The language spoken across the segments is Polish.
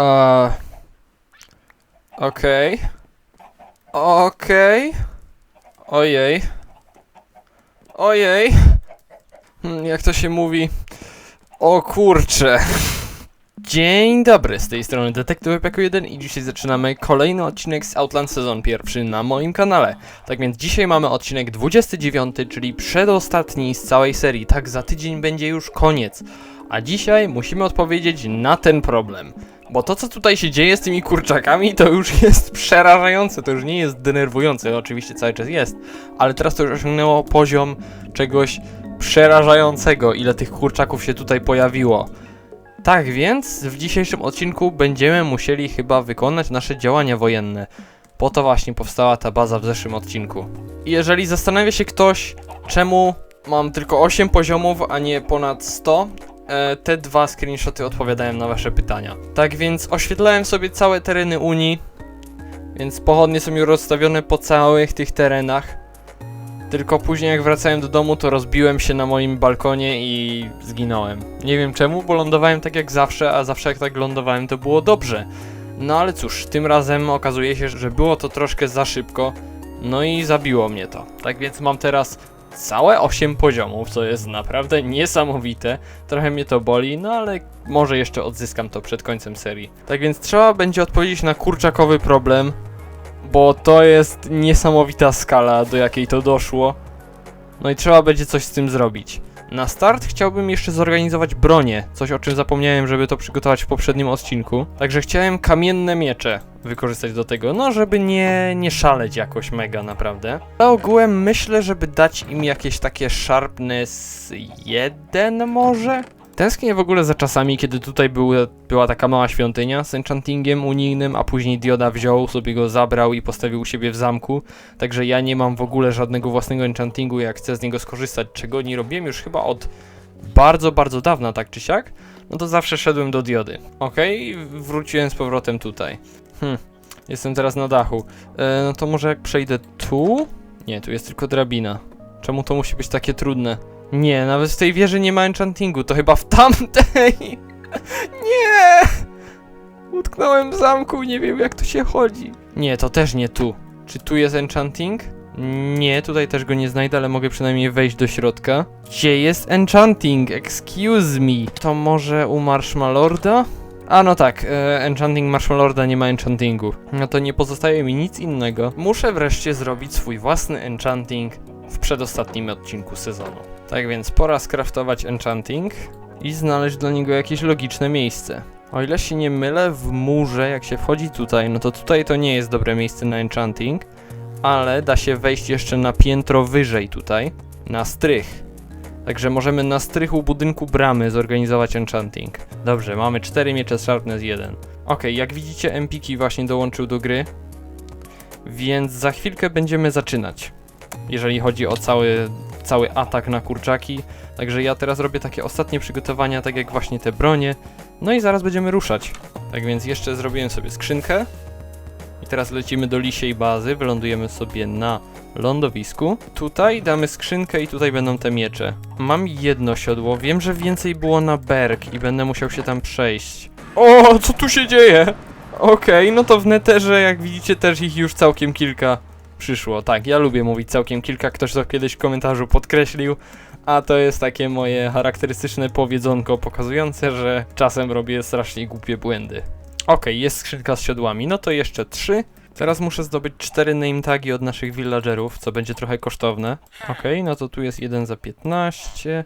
Eee, Okej. Okej. Ojej. Ojej. Hmm, Jak to się mówi? O kurcze. Dzień dobry, z tej strony Detektyw Epiku 1 i dzisiaj zaczynamy kolejny odcinek z Outland sezon pierwszy na moim kanale. Tak więc dzisiaj mamy odcinek 29, czyli przedostatni z całej serii. Tak, za tydzień będzie już koniec. A dzisiaj musimy odpowiedzieć na ten problem. Bo to, co tutaj się dzieje z tymi kurczakami, to już jest przerażające, to już nie jest denerwujące, oczywiście cały czas jest, ale teraz to już osiągnęło poziom czegoś przerażającego, ile tych kurczaków się tutaj pojawiło. Tak więc w dzisiejszym odcinku będziemy musieli chyba wykonać nasze działania wojenne. Po to właśnie powstała ta baza w zeszłym odcinku. Jeżeli zastanawia się ktoś, czemu mam tylko 8 poziomów, a nie ponad 100, e, te dwa screenshoty odpowiadają na wasze pytania. Tak więc oświetlałem sobie całe tereny Unii, więc pochodnie są już rozstawione po całych tych terenach. Tylko później jak wracałem do domu, to rozbiłem się na moim balkonie i zginąłem. Nie wiem czemu, bo lądowałem tak jak zawsze, a zawsze jak tak lądowałem, to było dobrze. No ale cóż, tym razem okazuje się, że było to troszkę za szybko, no i zabiło mnie to. Tak więc mam teraz całe 8 poziomów, co jest naprawdę niesamowite. Trochę mnie to boli, no ale może jeszcze odzyskam to przed końcem serii. Tak więc trzeba będzie odpowiedzieć na kurczakowy problem, bo to jest niesamowita skala, do jakiej to doszło. No i trzeba będzie coś z tym zrobić. Na start chciałbym jeszcze zorganizować bronię, coś o czym zapomniałem, żeby to przygotować w poprzednim odcinku. Także chciałem kamienne miecze wykorzystać do tego, no żeby nie, nie szaleć jakoś mega naprawdę. A ogółem myślę, żeby dać im jakieś takie sharpness 1 może? Tęsknię w ogóle za czasami, kiedy tutaj był, była taka mała świątynia z enchantingiem unijnym, a później Dioda wziął, sobie go zabrał i postawił u siebie w zamku. Także ja nie mam w ogóle żadnego własnego enchantingu, jak chcę z niego skorzystać, czego nie robiłem już chyba od bardzo, bardzo dawna, tak czy siak. No to zawsze szedłem do Diody. Okej, wróciłem z powrotem tutaj. Hm, jestem teraz na dachu. E, no to może jak przejdę tu? Nie, tu jest tylko drabina. Czemu to musi być takie trudne? Nie, nawet w tej wieży nie ma enchantingu, to chyba w tamtej! Nie! Utknąłem w zamku, nie wiem jak tu się chodzi. Nie, to też nie tu. Czy tu jest enchanting? Nie, tutaj też go nie znajdę, ale mogę przynajmniej wejść do środka. Gdzie jest enchanting? Excuse me. To może u Marshmalorda? A no tak, e, enchanting Marshmalorda nie ma enchantingu. No to nie pozostaje mi nic innego. Muszę wreszcie zrobić swój własny enchanting w przedostatnim odcinku sezonu. Tak więc pora skraftować enchanting i znaleźć dla niego jakieś logiczne miejsce. O ile się nie mylę, w murze, jak się wchodzi tutaj, no to tutaj to nie jest dobre miejsce na enchanting, ale da się wejść jeszcze na piętro wyżej tutaj, na strych. Także możemy na strychu budynku bramy zorganizować enchanting. Dobrze, mamy 4 miecze Sharpness 1. Ok, jak widzicie Empiki właśnie dołączył do gry, więc za chwilkę będziemy zaczynać. Jeżeli chodzi o cały, cały atak na kurczaki. Także ja teraz robię takie ostatnie przygotowania, tak jak właśnie te bronie. No i zaraz będziemy ruszać. Tak więc jeszcze zrobiłem sobie skrzynkę. I teraz lecimy do lisiej bazy, wylądujemy sobie na lądowisku. Tutaj damy skrzynkę i tutaj będą te miecze. Mam jedno siodło, wiem, że więcej było na berg i będę musiał się tam przejść. O, co tu się dzieje? Okej, no to w neterze, jak widzicie, też ich już całkiem kilka przyszło. Tak, ja lubię mówić całkiem kilka, ktoś to kiedyś w komentarzu podkreślił, a to jest takie moje charakterystyczne powiedzonko pokazujące, że czasem robię strasznie głupie błędy. Okej, jest skrzynka z siodłami, no to jeszcze trzy. Teraz muszę zdobyć cztery name tagi od naszych villagerów, co będzie trochę kosztowne. Okej, no to tu jest jeden za 15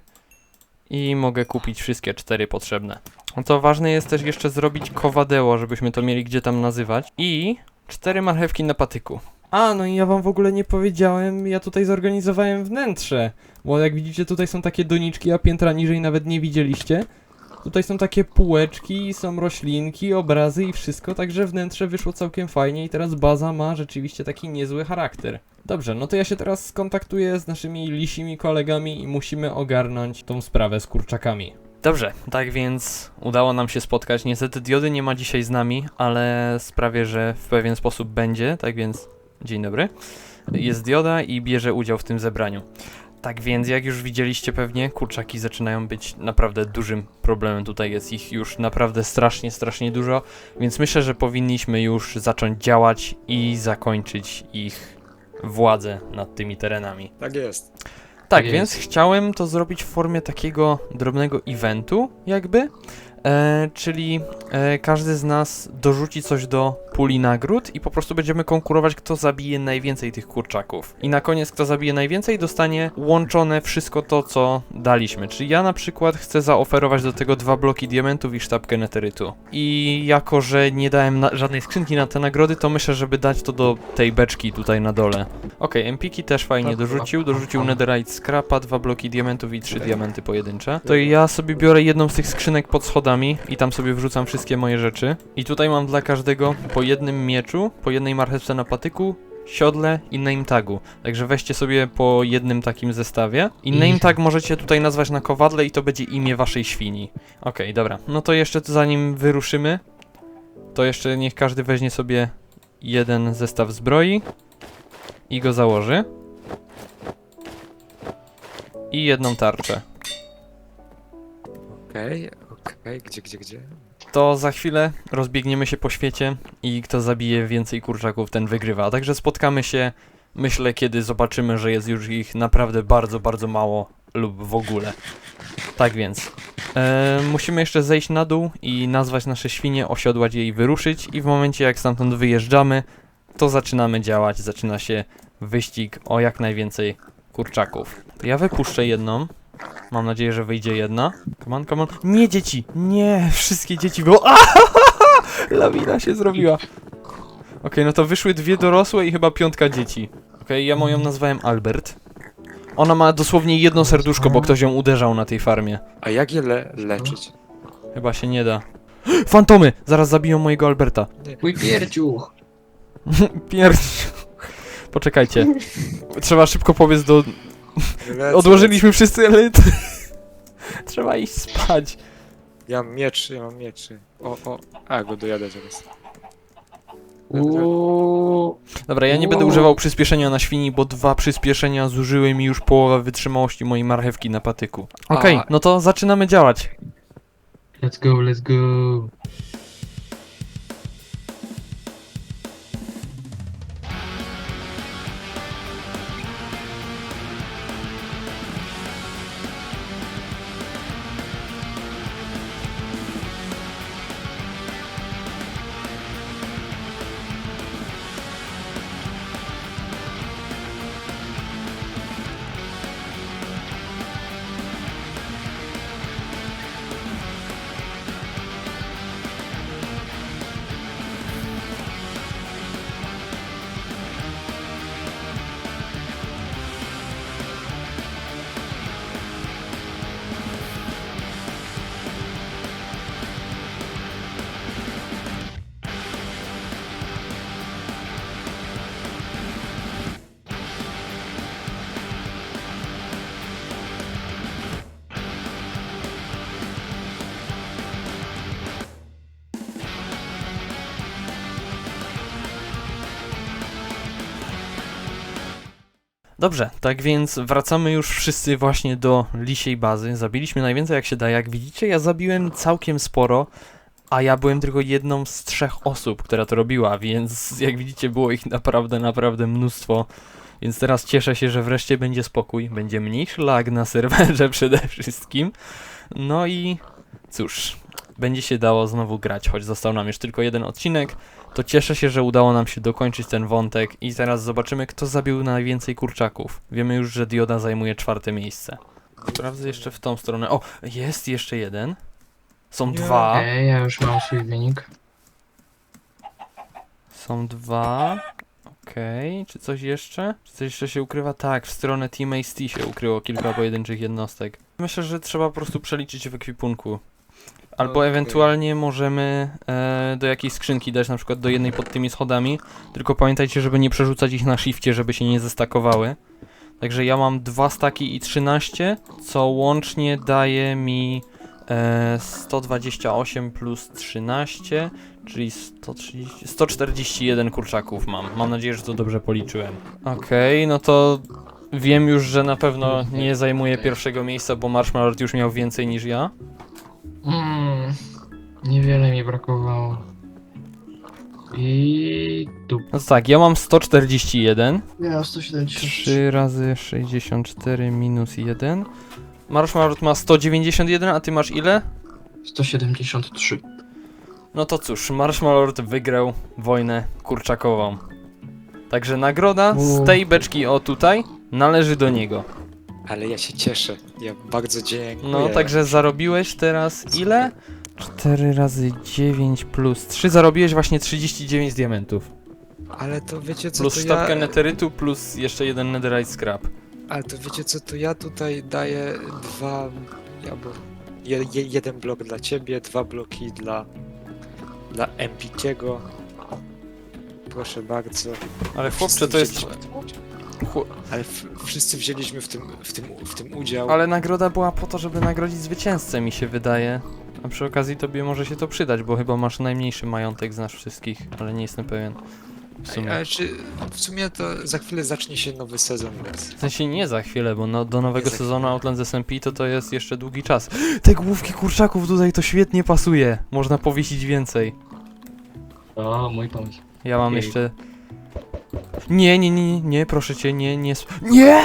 i mogę kupić wszystkie cztery potrzebne. No to ważne jest też jeszcze zrobić kowadeło, żebyśmy to mieli gdzie tam nazywać. I cztery marchewki na patyku. A, no i ja wam w ogóle nie powiedziałem, ja tutaj zorganizowałem wnętrze. Bo jak widzicie, tutaj są takie doniczki, a piętra niżej nawet nie widzieliście. Tutaj są takie półeczki, są roślinki, obrazy i wszystko, także wnętrze wyszło całkiem fajnie i teraz baza ma rzeczywiście taki niezły charakter. Dobrze, no to ja się teraz skontaktuję z naszymi lisimi kolegami i musimy ogarnąć tą sprawę z kurczakami. Dobrze, tak więc udało nam się spotkać. Niestety Diody nie ma dzisiaj z nami, ale sprawię, że w pewien sposób będzie, tak więc dzień dobry. Jest Dioda i bierze udział w tym zebraniu. Tak więc, jak już widzieliście pewnie, kurczaki zaczynają być naprawdę dużym problemem. Tutaj jest ich już naprawdę strasznie, strasznie dużo, więc myślę, że powinniśmy już zacząć działać i zakończyć ich władzę nad tymi terenami. Tak jest. Tak, jest. więc chciałem to zrobić w formie takiego drobnego eventu, jakby. E, czyli e, każdy z nas dorzuci coś do puli nagród i po prostu będziemy konkurować, kto zabije najwięcej tych kurczaków. I na koniec, kto zabije najwięcej, dostanie łączone wszystko to, co daliśmy. Czyli ja na przykład chcę zaoferować do tego dwa bloki diamentów i sztabkę neterytu. I jako, że nie dałem żadnej skrzynki na te nagrody, to myślę, żeby dać to do tej beczki tutaj na dole. Okej, Empiki też fajnie Tak, dorzucił. tak, Dorzucił tak. netherite scrapa, dwa bloki diamentów i trzy diamenty pojedyncze. To ja sobie biorę jedną z tych skrzynek pod schodami i tam sobie wrzucam wszystkie moje rzeczy. I tutaj mam dla każdego po jednym mieczu, po jednej marchewce na patyku, siodle i name tagu. Także weźcie sobie po jednym takim zestawie. I name Mhm. tag możecie tutaj nazwać na kowadle i to będzie imię waszej świni. Okej, dobra. No to jeszcze zanim wyruszymy, to jeszcze niech każdy weźmie sobie jeden zestaw zbroi i go założy. I jedną tarczę. Okej, okej, gdzie, gdzie, gdzie? To za chwilę rozbiegniemy się po świecie i kto zabije więcej kurczaków, ten wygrywa. Także spotkamy się, myślę, kiedy zobaczymy, że jest już ich naprawdę bardzo, bardzo mało lub w ogóle. Tak więc, e, musimy jeszcze zejść na dół i nazwać nasze świnie, osiodłać je i wyruszyć. I w momencie, jak stamtąd wyjeżdżamy, to zaczynamy działać. Zaczyna się wyścig o jak najwięcej kurczaków. To ja wypuszczę jedną. Mam nadzieję, że wyjdzie jedna. Come on, come on. Nie dzieci! Nie! Wszystkie dzieci było. Lawina się zrobiła. Okej, no to wyszły dwie dorosłe i chyba piątka dzieci. Okej, ja moją nazwałem Albert. Ona ma dosłownie jedno serduszko, bo ktoś ją uderzał na tej farmie. A jak je le leczyć? Chyba się nie da. Fantomy! Zaraz zabiją mojego Alberta. Mój pierdziuch. Pierdź. Poczekajcie. Trzeba szybko powiedz do... Lecę, Odłożyliśmy wszyscy elit. Trzeba iść spać. Ja mam miecz, ja mam mieczy. O, o, a go dojadę zaraz. Uuu. Dobra, ja nie będę używał przyspieszenia na świni, bo dwa przyspieszenia zużyły mi już połowę wytrzymałości mojej marchewki na patyku. Okej, A. no to zaczynamy działać. Let's go, let's go. Dobrze, tak więc wracamy już wszyscy właśnie do lisiej bazy. Zabiliśmy najwięcej jak się da. Jak widzicie, ja zabiłem całkiem sporo, a ja byłem tylko jedną z trzech osób, która to robiła, więc jak widzicie, było ich naprawdę, naprawdę mnóstwo. Więc teraz cieszę się, że wreszcie będzie spokój, będzie mniejszy lag na serwerze przede wszystkim. No i cóż, będzie się dało znowu grać, choć został nam już tylko jeden odcinek. To cieszę się, że udało nam się dokończyć ten wątek i teraz zobaczymy, kto zabił najwięcej kurczaków. Wiemy już, że Dioda zajmuje czwarte miejsce. Sprawdzę jeszcze w tą stronę. O, jest jeszcze jeden. Są Nie. dwa. Okej, ja już mam swój wynik. Są dwa. Okej, czy coś jeszcze? Czy coś jeszcze się ukrywa? Tak, w stronę Team AST się ukryło kilka pojedynczych jednostek. Myślę, że trzeba po prostu przeliczyć w ekwipunku. Albo Okej. ewentualnie możemy e, do jakiejś skrzynki dać, na przykład do jednej pod tymi schodami. Tylko pamiętajcie, żeby nie przerzucać ich na shifcie, żeby się nie zestakowały. Także ja mam dwa staki i 13, co łącznie daje mi e, 128 plus 13, czyli 130, 141 kurczaków mam. Mam nadzieję, że to dobrze policzyłem. Okej, no to Wiem już, że na pewno nie zajmuję pierwszego miejsca, bo Marshmallow już miał więcej niż ja. Mm, niewiele mi brakowało. I tu. No tak, ja mam 141. Ja 173. 3 razy 64 minus 1. Marshmallow ma 191, a ty masz ile? 173. No to cóż, Marshmallow wygrał wojnę kurczakową. Także nagroda z tej beczki o tutaj należy do niego. Ale ja się cieszę. Ja bardzo dziękuję. No, także zarobiłeś teraz ile? 4 razy 9 plus 3. Zarobiłeś właśnie 39 diamentów. Ale to wiecie co, Plus to sztabkę ja... neterytu plus jeszcze jeden netherite scrap. Ale to wiecie co, to ja tutaj daję dwa... Albo je, je, jeden blok dla ciebie, dwa bloki dla... Dla Empitiego. Proszę bardzo. Ale chłopcze, Wszyscy to jest... w chłop- Ale f- wszyscy wzięliśmy w tym, w, tym, w tym udział. Ale nagroda była po to, żeby nagrodzić zwycięzcę, mi się wydaje. A przy okazji tobie może się to przydać, bo chyba masz najmniejszy majątek z nas wszystkich, ale nie jestem pewien. W sumie. Ale czy w sumie to za chwilę zacznie się nowy sezon, więc... W sensie nie za chwilę, bo no, do nowego za sezonu chwilę. Outlands SMP to to jest jeszcze długi czas. Te główki kurczaków tutaj to świetnie pasuje. Można powiesić więcej. O, mój pomysł. Ja mam jeszcze... Nie, nie, nie, nie, nie, proszę cię, nie, nie... Nie!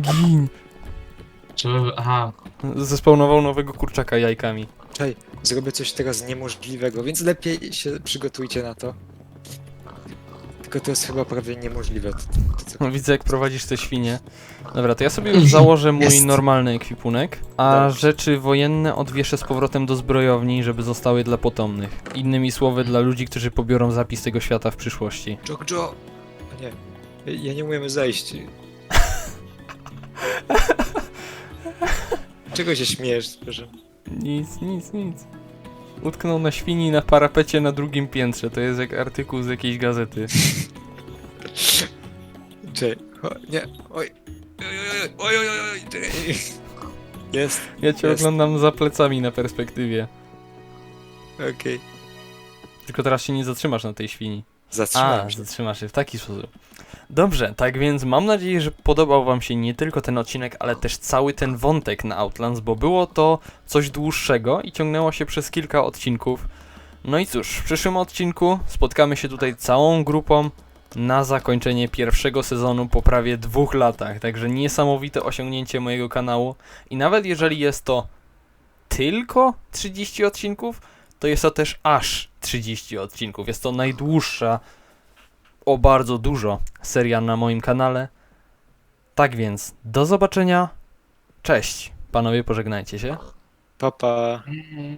Gin! Czy. Aha. Zespawnował nowego kurczaka jajkami. Czekaj, zrobię coś teraz niemożliwego, więc lepiej się przygotujcie na to. Tylko to jest chyba prawie niemożliwe. To, to, to, No, Widzę jak prowadzisz te świnie. Dobra, to ja sobie już założę mój Jest. normalny ekwipunek, a Dobrze. rzeczy wojenne odwieszę z powrotem do zbrojowni, żeby zostały dla potomnych. Innymi słowy, dla ludzi, którzy pobiorą zapis tego świata w przyszłości. Jok, Jo! A Nie, ja- ja nie umiem zejść. Czego się śmiejesz, proszę? Nic, nic, nic. Utknął na świni na parapecie na drugim piętrze. To jest jak artykuł z jakiejś gazety. O, nie, oj. Oj, oj, oj, oj, oj, oj, czekaj. Jest, Ja cię Jest. oglądam za plecami na perspektywie. okej. Tylko teraz się nie zatrzymasz na tej świni. A, Zatrzymałem się. zatrzymasz się w taki sposób. Dobrze, tak więc mam nadzieję, że podobał wam się nie tylko ten odcinek, ale też cały ten wątek na Outlands, bo było to coś dłuższego i ciągnęło się przez kilka odcinków. No i cóż, w przyszłym odcinku spotkamy się tutaj całą grupą na zakończenie pierwszego sezonu po prawie dwóch latach. Także niesamowite osiągnięcie mojego kanału. I nawet jeżeli jest to tylko 30 odcinków, to jest to też aż 30 odcinków. Jest to najdłuższa o bardzo dużo seria na moim kanale. Tak więc, do zobaczenia. Cześć. Panowie, pożegnajcie się. Papa. Mm.